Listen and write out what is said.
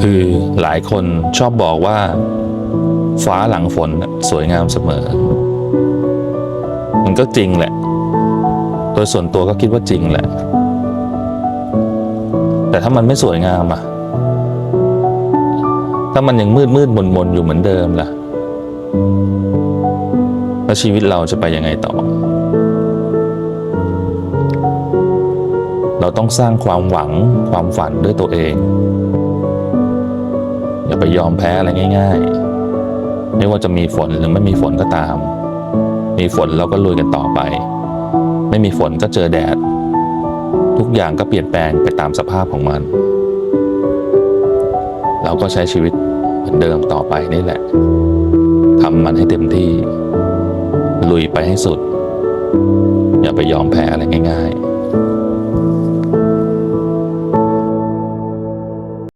คือหลายคนชอบบอกว่า ฟ้าหลังฝนสวยงามเสมอ มันก็จริงแหละ โดยส่วนตัวก็คิดว่าจริงแหละ แต่ถ้ามันไม่สวยงามอะถ้ามันยังมืดมืดมนมนอยู่เหมือนเดิมล่ะ แล้วชีวิตเราจะไปยังไงต่อ เราต้องสร้างความหวังความฝันด้วยตัวเอง ยอมแพ้อะไรง่าย ๆ ไม่ว่าจะมีฝนหรือไม่มีฝนก็ตาม มีฝนเราก็ลุยกันต่อไป ไม่มีฝนก็เจอแดด ทุกอย่างก็เปลี่ยนแปลงไปตามสภาพของมัน เราก็ใช้ชีวิตเหมือนเดิมต่อไปนี่แหละทำมันให้เต็มที่ ลุยไปให้สุด อย่าไปยอมแพ้อะไรง่าย ๆ